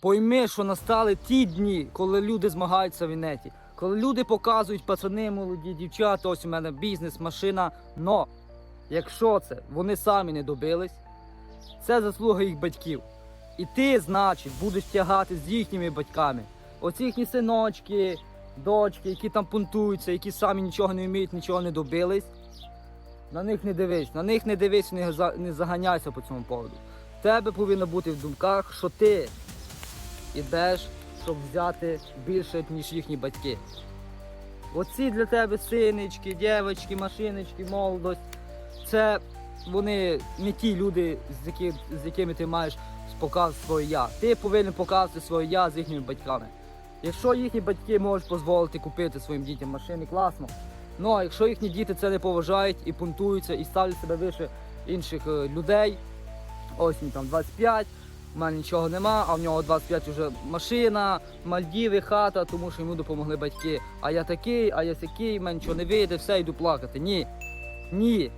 Пойми, що настали ті дні, коли люди змагаються в інеті. Коли люди показують пацани, молоді, дівчата, ось у мене бізнес, машина. Но якщо це вони самі не добились, це заслуга їх батьків. І ти, значить, будеш тягати з їхніми батьками. Оці їхні синочки, дочки, які там пунктуються, які самі нічого не вміють, нічого не добились. На них не дивись, на них не дивись, не заганяйся по цьому поводу. В тебе повинно бути в думках, що ти ідеш, щоб взяти більше, ніж їхні батьки. Оці для тебе синички, дівчатки, машиночки, молодость. Це вони не ті люди, з, які, з якими ти маєш показувати своє я. Ти повинен показувати своє я з їхніми батьками. Якщо їхні батьки можуть дозволити купити своїм дітям машини, класно. Ну а якщо їхні діти це не поважають і пунктуються, і ставлять себе вище інших е, людей, ось там 25, у мене нічого нема, а в нього 25 вже машина, Мальдіви, хата, тому що йому допомогли батьки. А я такий, а я сякий, мене нічого не вийде, все, йду плакати. Ні. Ні.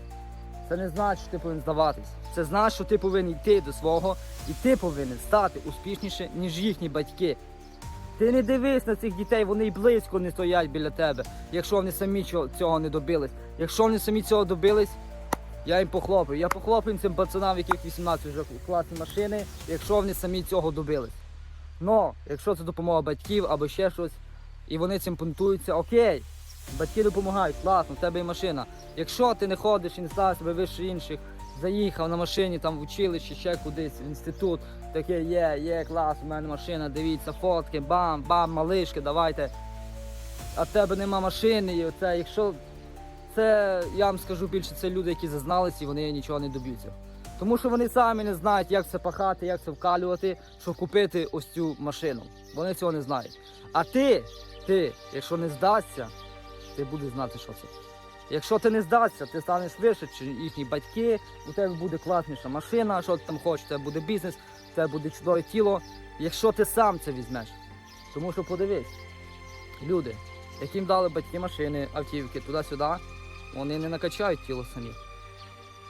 Це не значить, що ти повинен здаватись. Це значить, що ти повинен йти до свого, і ти повинен стати успішніше, ніж їхні батьки. Ти не дивись на цих дітей, вони й близько не стоять біля тебе, якщо вони самі цього не добились. Якщо вони самі цього добились, я їм похлопаю. Я похлопаю цим пацанам, яких 18 вже класні машини, якщо вони самі цього добились. Но, якщо це допомога батьків або ще щось, і вони цим пунктуються, окей, батьки допомагають, класно, в тебе є машина. Якщо ти не ходиш і не ставиш себе вище інших, заїхав на машині там в училище, ще кудись, в інститут, таке є, є, клас, у мене машина, дивіться, фотки, бам, бам, малишки, давайте. А в тебе нема машини, і оце, якщо це, я вам скажу більше, це люди, які зазналися і вони нічого не доб'ються. Тому що вони самі не знають, як це пахати, як це вкалювати, щоб купити ось цю машину. Вони цього не знають. А ти, ти, якщо не здасться, ти будеш знати, що це. Якщо ти не здасться, ти станеш вище, чи їхні батьки, у тебе буде класніша машина, що ти там хочеш, тебе буде бізнес, тебе буде чудове тіло. Якщо ти сам це візьмеш. Тому що подивись, люди, яким дали батьки машини, автівки туди-сюди, вони не накачають тіло самі.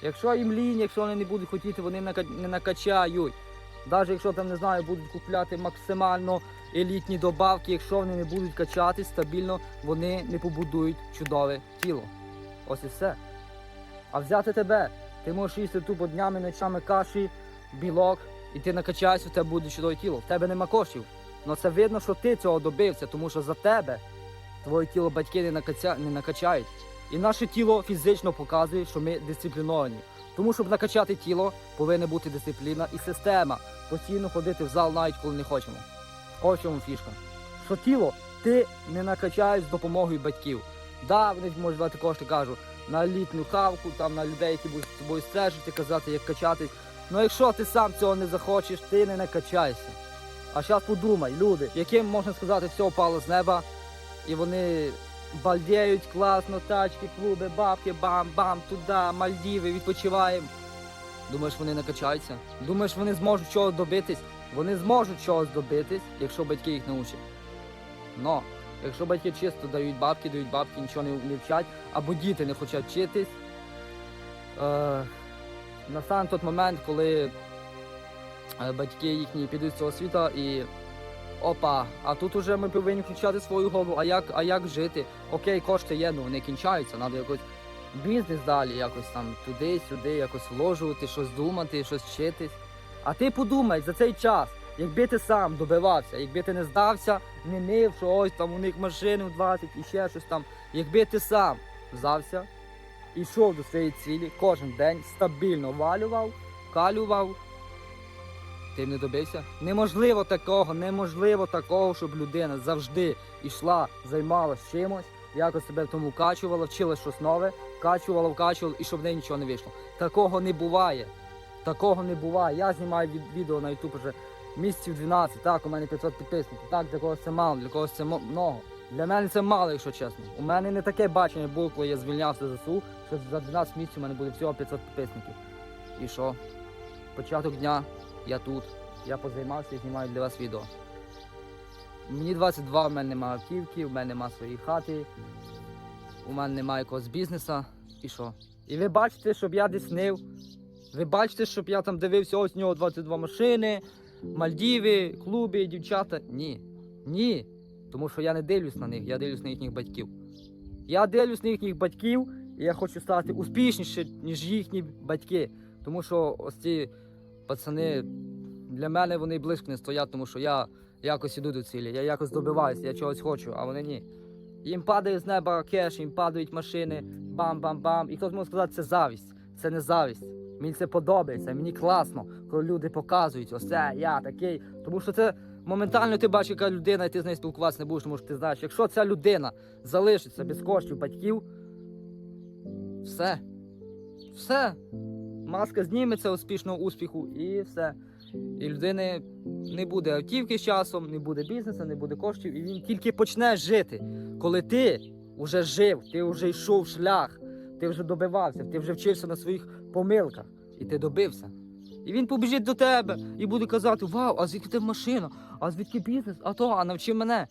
Якщо їм лінь, якщо вони не будуть хотіти, вони не накачають. Навіть якщо там не знаю, будуть купляти максимально елітні добавки, якщо вони не будуть качати стабільно, вони не побудують чудове тіло. Ось і все. А взяти тебе, ти можеш їсти тупо днями, ночами каші, білок, і ти накачаєшся, у тебе буде чудове тіло. В тебе нема коштів. Але це видно, що ти цього добився, тому що за тебе твоє тіло батьки не накачають. І наше тіло фізично показує, що ми дисципліновані. Тому, щоб накачати тіло, повинна бути дисципліна і система. Постійно ходити в зал, навіть коли не хочемо. Ось чому фішка. Що тіло ти не накачаєш з допомогою батьків. Да, вони можуть давати кошти, кажу, на літню хавку, там на людей, які будуть з тобою стежити, казати, як качатись. Ну якщо ти сам цього не захочеш, ти не накачаєшся. А зараз подумай, люди, яким можна сказати, все впало з неба, і вони балдіють класно, тачки, клуби, бабки, бам-бам, туди, Мальдіви, відпочиваємо. Думаєш, вони накачаються? Думаєш, вони зможуть чогось добитись? Вони зможуть чогось добитись, якщо батьки їх научать. Но, якщо батьки чисто дають бабки, дають бабки, нічого не, не вчать, або діти не хочуть вчитись, е, настане той момент, коли е, батьки їхні підуть з цього світу і опа, а тут уже ми повинні включати свою голову, а як, а як жити? Окей, кошти є, ну вони кінчаються, треба якось бізнес далі, якось там туди-сюди, якось вложувати, щось думати, щось вчитись. А ти подумай за цей час, якби ти сам добивався, якби ти не здався, не нив, що ось там у них машини в 20 і ще щось там. Якби ти сам здався йшов до своєї цілі, кожен день стабільно валював, калював, ти не добився? Неможливо такого, неможливо такого, щоб людина завжди йшла, займалась чимось, якось себе в тому качувала, вчила щось нове, качувала, вкачувала і щоб в неї нічого не вийшло. Такого не буває. Такого не буває. Я знімаю від- відео на YouTube вже місяців 12, так, у мене 500 підписників. Так, для когось це мало, для когось це много. Для мене це мало, якщо чесно. У мене не таке бачення було, коли я звільнявся з ЗСУ, що за 12 місяців у мене буде всього 500 підписників. І що? Початок дня, я тут, я позаймався і знімаю для вас відео. Мені 22, в мене немає автівки, в мене немає своєї хати, у мене немає якогось бізнесу. І що? І ви бачите, щоб я десь нив. Ви бачите, щоб я там дивився, ось у нього 22 машини, Мальдіви, клуби, дівчата. Ні. Ні. Тому що я не дивлюсь на них, я дивлюсь на їхніх батьків. Я дивлюсь на їхніх батьків, і я хочу стати успішніше, ніж їхні батьки. Тому що ось ці пацани для мене вони близько не стоять, тому що я якось іду до цілі, я якось добиваюся, я чогось хочу, а вони ні. Їм падає з неба кеш, їм падають машини, бам-бам-бам. І хтось може сказати, це завість. Це не завість. Мені це подобається, мені класно, коли люди показують, ось це я такий. Тому що це моментально ти бачиш, яка людина, і ти з нею спілкуватися не будеш, тому що ти знаєш, якщо ця людина залишиться без коштів батьків, все. Все. Маска зніметься успішного успіху і все. І людини не буде автівки з часом, не буде бізнесу, не буде коштів, і він тільки почне жити. Коли ти вже жив, ти вже йшов шлях, ти вже добивався, ти вже вчився на своїх помилках, і ти добився. І він побіжить до тебе і буде казати: Вау, а звідки ти машина? А звідки бізнес? А то, а навчи мене.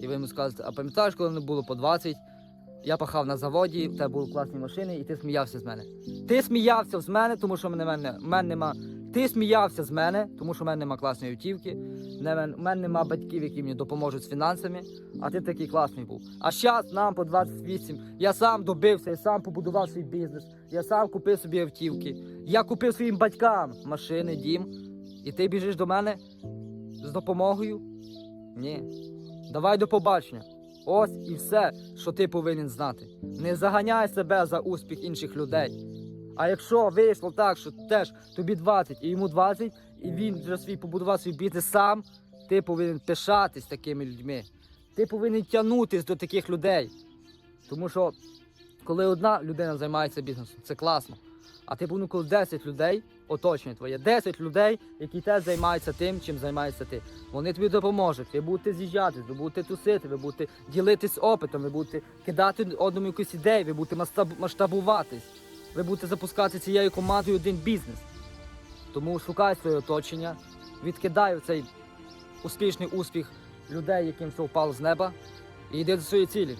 І ви йому скажете, а пам'ятаєш, коли не було по 20, я пахав на заводі, в тебе були класні машини, і ти сміявся з мене. Ти сміявся з мене, тому що мене, мене, мене нема. Ти сміявся з мене, тому що в мене нема класної автівки. В мене, нема батьків, які мені допоможуть з фінансами, а ти такий класний був. А зараз нам по 28. Я сам добився, я сам побудував свій бізнес, я сам купив собі автівки. Я купив своїм батькам машини, дім. І ти біжиш до мене з допомогою? Ні. Давай до побачення. Ось і все, що ти повинен знати. Не заганяй себе за успіх інших людей. А якщо вийшло так, що теж тобі 20 і йому 20, і він вже свій побудував свій бізнес сам, ти повинен пишатись такими людьми. Ти повинен тягнутись до таких людей. Тому що коли одна людина займається бізнесом, це класно. А ти повинен, коли 10 людей, оточення твоє, 10 людей, які теж займаються тим, чим займаєшся ти. Вони тобі допоможуть. Ви будете з'їжджати, ви будете тусити, ви будете ділитись опитом, ви будете кидати одному якусь ідею, ви будете масштаб- масштабуватись. Ви будете запускати цією командою один бізнес. Тому шукай своє оточення, відкидай цей успішний успіх людей, яким все впало з неба, і йди до своєї цілі.